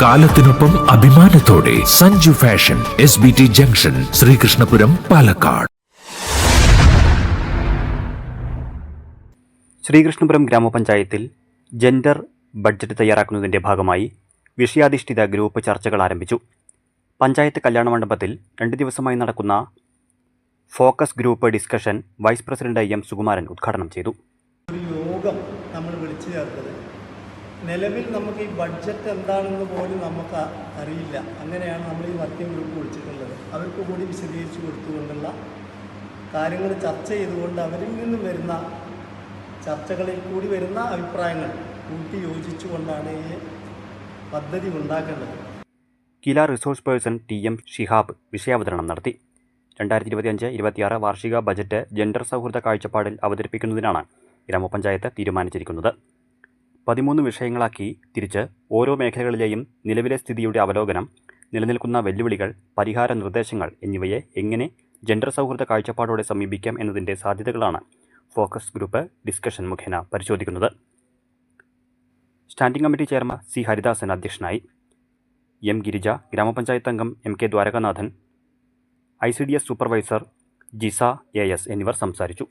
കാലത്തിനൊപ്പം അഭിമാനത്തോടെ Sanju fashion S B T junction Sreekrishnapuram Palakkad. Sreekrishnapuram ഗ്രാമപഞ്ചായത്തിൽ gender budget തയ്യാറാക്കുന്നതിന്റെ ഭാഗമായി വിഷയാധിഷ്ഠിത group ചർച്ചകൾ ആരംഭിച്ചു. പഞ്ചായത്ത് കല്യാണ മണ്ഡപത്തിൽ രണ്ട് ദിവസമായി നടക്കുന്ന focus group discussion vice president M Sukumaran ഉദ്ഘാടനം ചെയ്തു. യോഗം നമ്മൾ വിളിച്ചു ചേർത്തത് നിലവിൽ നമുക്ക് ഈ ബഡ്ജറ്റ് എന്താണെന്ന് പോലും നമുക്ക് അറിയില്ല. അങ്ങനെയാണ് നമ്മൾ ഈ വർക്കിംഗ് ഗ്രൂപ്പ് വിളിച്ചിട്ടുള്ളത്. അവർക്ക് കൂടി വിശദീകരിച്ചു കൊടുത്തുകൊണ്ടുള്ള കാര്യങ്ങൾ ചർച്ച ചെയ്തുകൊണ്ട് അവരിൽ നിന്നും വരുന്ന ചർച്ചകളിൽ കൂടി വരുന്ന അഭിപ്രായങ്ങൾ കൂട്ടി യോജിച്ചുകൊണ്ടാണ് ഈ പദ്ധതി ഉണ്ടാക്കേണ്ടത്. KILA resource person T M Shihab വിഷയാവതരണം നടത്തി. രണ്ടായിരത്തി ഇരുപത്തിയഞ്ച് ഇരുപത്തിയാറ് വാർഷിക ബജറ്റ് ജെൻഡർ സൗഹൃദ കാഴ്ചപ്പാടിൽ അവതരിപ്പിക്കുന്നതിനാണ് ഗ്രാമപഞ്ചായത്ത് തീരുമാനിച്ചിരിക്കുന്നത്. പതിമൂന്ന് വിഷയങ്ങളാക്കി തിരിച്ച് ഓരോ മേഖലകളിലെയും നിലവിലെ സ്ഥിതിയുടെ അവലോകനം നിലനിൽക്കുന്ന വെല്ലുവിളികൾ പരിഹാര നിർദ്ദേശങ്ങൾ എന്നിവയെ എങ്ങനെ ജെൻഡർ സൗഹൃദ കാഴ്ചപ്പാടോടെ സമീപിക്കാം എന്നതിന്റെ സാധ്യതകളാണ് ഫോക്കസ് ഗ്രൂപ്പ് ഡിസ്കഷൻ മുഖേന പരിശോധിക്കുന്നത്. Standing committee chairman C. Haridasan അധ്യക്ഷനായി എം. ഗിരിജ ഗ്രാമപഞ്ചായത്ത് അംഗം M. K. Dwarakanathan I. C. D. S. Supervisor Jisa A. S. എന്നിവർ സംസാരിച്ചു.